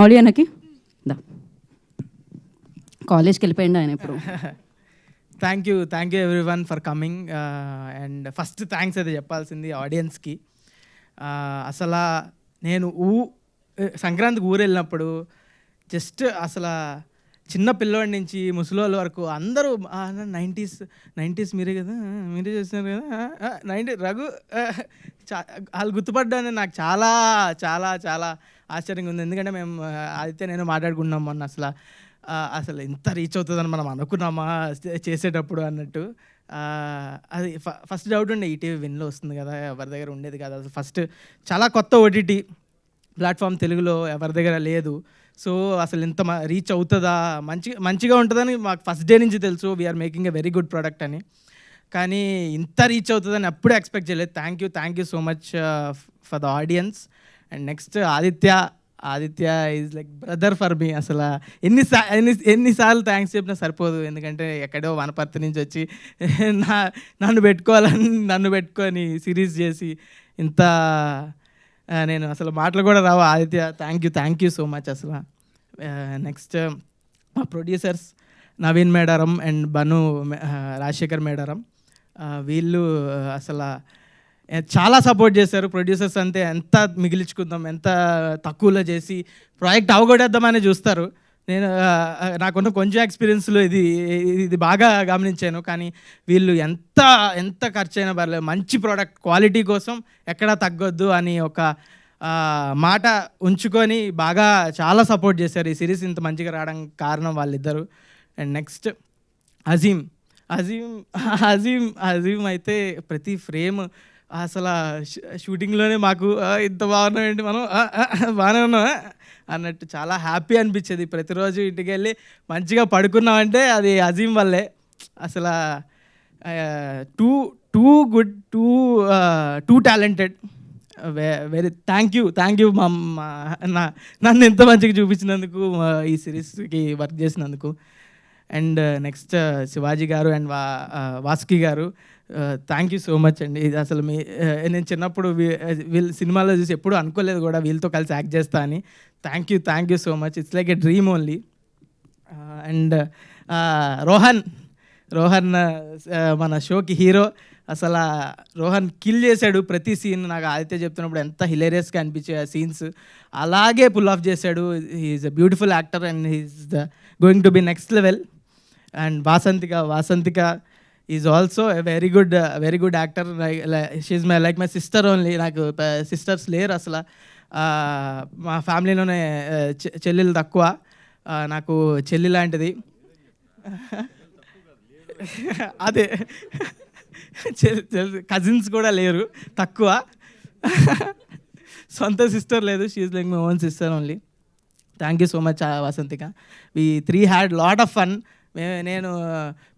మౌలి అన్నకి? దా. కాలేజ్కి వెళ్ళిపోయింది ఆయన ఇప్పుడు thank you thank you everyone for coming and first thanks అయితే చెప్పాల్సింది ఆడియన్స్కి uh, అసలు నేను ఊ సంక్రాంతికి ఊరు వెళ్ళినప్పుడు జస్ట్ అసలు చిన్న పిల్లోడి నుంచి ముసలోళ్ళ వరకు అందరూ నైంటీస్ నైంటీస్ మీరే కదా మీరే చేస్తున్నారు కదా నైంటీ రఘు చా- వాళ్ళు గుర్తుపడ్డానే నాకు చాలా చాలా చాలా ఆశ్చర్యంగా ఉంది. ఎందుకంటే మేము అయితే నేను మాట్లాడుకున్నాం మొన్న అసలు అసలు ఎంత రీచ్ అవుతుందని మనం అనుకున్నామా చేసేటప్పుడు అన్నట్టు. అది ఫ- ఫస్ట్ డౌట్ ఉండే ఈటీవీ విన్లో వస్తుంది కదా ఎవరి దగ్గర ఉండేది కదా. అసలు ఫస్ట్ చాలా కొత్త ఓటీటీ ప్లాట్ఫామ్ తెలుగులో ఎవరి దగ్గర లేదు. సో అసలు ఇంత రీచ్ అవుతుందా? మంచి మంచిగా ఉంటుందని మాకు ఫస్ట్ డే నుంచి తెలుసు. We're making a very good product అని. కానీ ఇంత రీచ్ అవుతుందని అప్పుడే ఎక్స్పెక్ట్ చేయలేదు. Thank you thank you so much for the audience and next Aditya Aditya is like brother for me అసలు ఎన్ని ఎన్ని ఎన్నిసార్లు థ్యాంక్స్ చెప్పినా సరిపోదు. ఎందుకంటే ఎక్కడో వనపర్తి నుంచి వచ్చి నా నన్ను పెట్టుకోవాలని నన్ను పెట్టుకొని సిరీస్ చేసి ఇంత నేను అసలు మాటలు కూడా రావు. Aditya thank you thank you so much అసలు. నెక్స్ట్ మా ప్రొడ్యూసర్స్ నవీన్ మేడారం అండ్ బను రాజశేఖర్ మేడారం. వీళ్ళు అసలు చాలా సపోర్ట్ చేశారు. ప్రొడ్యూసర్స్ అంతే ఎంత మిగిలించుకుందాం ఎంత తక్కువలో చేసి ప్రాజెక్ట్ అవగొడేద్దామని చూస్తారు. నేను నాకున్న కొంచెం ఎక్స్పీరియన్స్లో ఇది ఇది బాగా గమనించాను. కానీ వీళ్ళు ఎంత ఎంత ఖర్చు అయినా పర్లేదు. మంచి ప్రోడక్ట్ క్వాలిటీ కోసం ఎక్కడా తగ్గొద్దు అని ఒక మాట ఉంచుకొని బాగా చాలా సపోర్ట్ చేశారు. ఈ సిరీస్ ఇంత మంచిగా రావడానికి కారణం వాళ్ళిద్దరు. And next Azeem. Azeem Azeem Azeem అయితే ప్రతి ఫ్రేమ్ అసలు షూటింగ్లోనే మాకు ఇంత బాగున్నాం ఏంటి మనం? బాగానే ఉన్నాం అన్నట్టు చాలా హ్యాపీ అనిపించేది. ప్రతిరోజు ఇంటికి వెళ్ళి మంచిగా పడుకున్నామంటే అది అజీమ్ వల్లే. అసలు too too good too too talented. Very thank you thank you మా నా- నన్ను ఎంత మంచిగా చూపించినందుకు ఈ సిరీస్కి వర్క్ చేసినందుకు. And next Shivaji garu and వా వాసుకి గారు. థ్యాంక్ యూ సో మచ్ అండి. ఇది అసలు మీ నేను చిన్నప్పుడు వీళ్ళు సినిమాలో చూసి ఎప్పుడు అనుకోలేదు కూడా వీళ్ళతో కలిసి యాక్ట్ చేస్తా అని. Thank you thank you so much. It's like a dream only and Rohan Rohan మన షోకి హీరో. అసలు రోహన్ కిల్ చేశాడు ప్రతి సీన్. నాకు ఆదిత్య చెప్తున్నప్పుడు ఎంత హిలేరియస్గా అనిపించే ఆ సీన్స్. అలాగే పుల్ ఆఫ్ చేశాడు. He's a beautiful actor and he's the going to be next level and Vasanthika Vasanthika is also very good very good actor she's my like my sister only నాకు uh, sisters లేరు అసలు. Uh, మా ఫ్యామిలీలోనే uh, చె- చెల్లెలు తక్కువ. నాకు చెల్లి లాంటిది. అదే. కజిన్స్ కూడా లేరు. తక్కువ. సొంత సిస్టర్ లేదు. She like my own sister only thank you so much Vasanthika we three had lot of fun మే నేను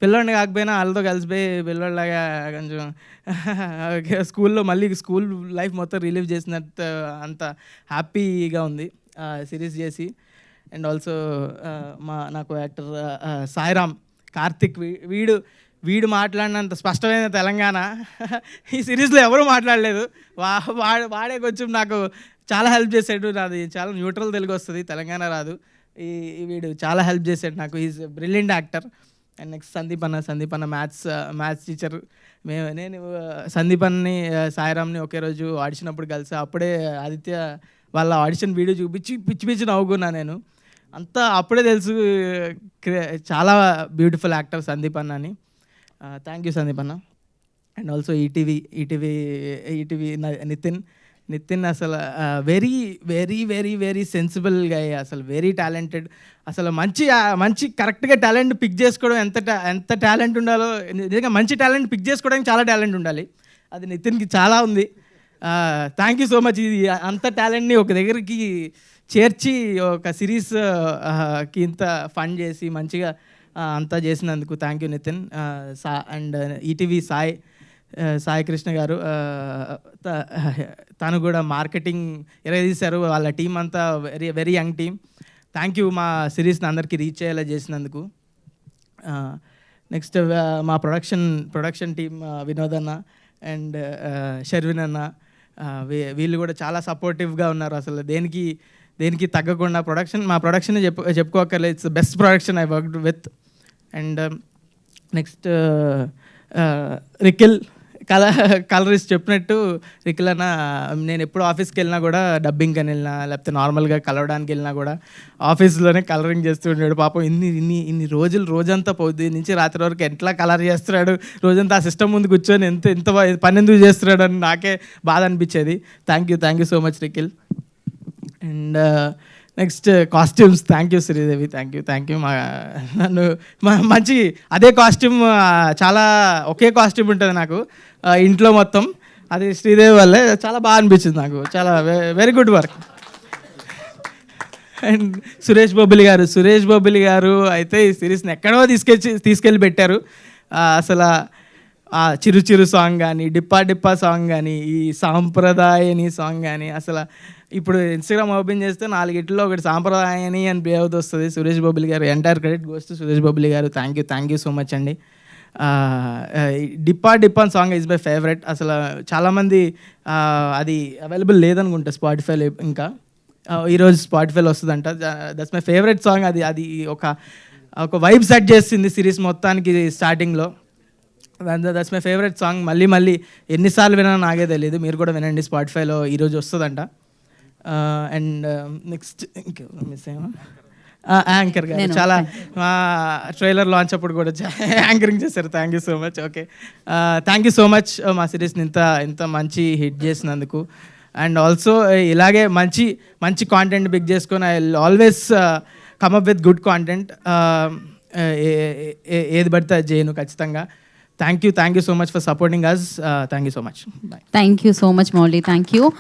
పిల్లోడిని కాకపోయినా వాళ్ళతో కలిసిపోయి పిల్లోడిలాగా కొంచెం స్కూల్లో మళ్ళీ స్కూల్ లైఫ్ మొత్తం రిలీవ్ చేసినట్టు అంత హ్యాపీగా ఉంది సిరీస్ చేసి. అండ్ ఆల్సో మా నాకు యాక్టర్ సాయిరామ్ కార్తిక్ వీ- వీడు వీడు మాట్లాడినంత స్పష్టమైన తెలంగాణ. ఈ సిరీస్లో ఎవరు మాట్లాడలేదు. వా వాడే కొంచెం నాకు చాలా హెల్ప్ చేశాడు నాది చాలా న్యూట్రల్ తెలుగు వస్తుంది తెలంగాణ రాదు. ఈ వీడు చాలా హెల్ప్ చేశాడు నాకు. Is brilliant actor and next Sandeep అన్న సందీప్ అన్న మ్యాథ్స్ మ్యాథ్స్ టీచర్ మేము నేను ఆ, సందీప్ uh, సాయిరామ్ని ఒకే రోజు ఆడిచినప్పుడు కలిసి అప్పుడే ఆదిత్య వాళ్ళ ఆడిషన్ వీడియో చూపించి పిచ్చి పిచ్చి నవ్వుకున్నా నేను. అంతా అప్పుడే తెలుసు క్రే- చాలా బ్యూటిఫుల్ యాక్టర్ uh, సందీప్ అన్న అని థ్యాంక్ యూ సందీప్ అన్న. And also ETV ETV ETV Nitin. Nitin అసలు వెరీ వెరీ వెరీ వెరీ సెన్సిబుల్గా అసలు వెరీ టాలెంటెడ్ అసలు మంచి మంచి కరెక్ట్గా టాలెంట్ పిక్ చేసుకోవడం ఎంత ఎంత టాలెంట్ ఉండాలో నిజంగా మంచి టాలెంట్ పిక్ చేసుకోవడానికి చాలా టాలెంట్ ఉండాలి. అది నితిన్కి చాలా ఉంది. థ్యాంక్ యూ సో మచ్ ఇది అంత టాలెంట్ని ఒక దగ్గరికి చేర్చి ఒక సిరీస్కి ఇంత ఫండ్ చేసి మంచిగా అంతా చేసినందుకు థ్యాంక్ యూ నితిన్. సా అండ్ ఈటీవీ సాయి సాయికృష్ణ సాయి కృష్ణ గారు త- తను కూడా మార్కెటింగ్ ఎరగదీశారు. వాళ్ళ టీం అంతా very very young team. Thank you మా సిరీస్ని అందరికీ రీచ్ అయ్యేలా చేసినందుకు. నెక్స్ట్ మా ప్రొడక్షన్ ప్రొడక్షన్ టీం వినోద్ అన్న అండ్ షర్విన్ అన్న వీ- వీళ్ళు కూడా చాలా సపోర్టివ్గా ఉన్నారు అసలు. దేనికి దేనికి తగ్గకుండా ప్రొడక్షన్ మా ప్రొడక్షన్ చెప్పు చెప్పుకోకర్లేదు it's best production I work with and next Rikil కల కలరిస్ట్ చెప్పినట్టు రికిల్ అన్న నేను ఎప్పుడు ఆఫీస్కి వెళ్ళినా కూడా డబ్బింగ్ అని వెళ్ళినా లేకపోతే నార్మల్గా కలవడానికి వెళ్ళినా కూడా ఆఫీస్లోనే కలరింగ్ చేస్తూ ఉండేవాడు. పాపం ఇన్ని ఇన్ని ఇన్ని రోజులు రోజంతా పోద్ది నుంచి రాత్రి వరకు ఎట్లా కలర్ చేస్తున్నాడు? రోజంతా ఆ సిస్టమ్ ముందు కూర్చొని ఎంత ఎంత పని ఎందుకు చేస్తున్నాడు అని నాకే బాధ అనిపించేది. Thank you thank you so much Rikil and next costumes. Thank you Sridevi. Thank you thank you మా నన్ను మంచి అదే కాస్ట్యూమ్ చాలా ఒకే కాస్ట్యూమ్ ఉంటుంది నాకు. ఇంట్లో మొత్తం. అది శ్రీదేవి వల్లే చాలా బాగా అనిపించింది నాకు. చాలా very good work and Suresh Bobbili గారు సురేష్ బొబ్బిలి గారు అయితే ఈ సిరీస్ని ఎక్కడో తీసుకెళ్ళి తీసుకెళ్ళి పెట్టారు. అసలు ఆ చిరు చిరు సాంగ్ కానీ డిప్పా డిప్పా సాంగ్ కానీ ఈ సాంప్రదాయని సాంగ్ కానీ అసలు ఇప్పుడు ఇన్స్టాగ్రామ్ ఓపెన్ చేస్తే నాలుగిట్లో ఒకటి సాంప్రదాయని అని ప్లే అవుతూ వస్తుంది. సురేష్ బొబ్బిలి గారు entire credit goes to Suresh Bobbili గారు. Thank you thank you so much అండి. డిప్పా డిప్పా సాంగ్ ఈజ్ మై ఫేవరెట్ అసలు చాలామంది అది అవైలబుల్ లేదనుకుంటా స్పాటిఫైలో ఇంకా. ఈరోజు స్పాటిఫైలో వస్తుందంట. దట్స్ మై ఫేవరెట్ సాంగ్ అది అది ఒక ఒక వైబ్ సెట్ చేసింది సిరీస్ మొత్తానికి స్టార్టింగ్లో దట్స్ మై ఫేవరెట్ సాంగ్ మళ్ళీ మళ్ళీ ఎన్నిసార్లు వినా నాకే తెలియదు మీరు కూడా వినండి స్పాటిఫైలో ఈరోజు వస్తుందంట. అండ్ నెక్స్ట్ ఇంకెవరు మిస్ అయ్యా యాంకర్ గారు. చాలా ట్రైలర్ లాంచ్ అప్పుడు కూడా యాంకరింగ్ చేశారు. Thank you so much okay thank you so much మా సిరీస్ని ఇంత ఇంత మంచి హిట్ చేసినందుకు. అండ్ ఆల్సో ఇలాగే మంచి మంచి కాంటెంట్ బిగ్ చేసుకొని I always come up with good content ఏది పడితే చేయను ఖచ్చితంగా. Thank you thank you so much for supporting us thank you so much bye thank you so much Mouli thank you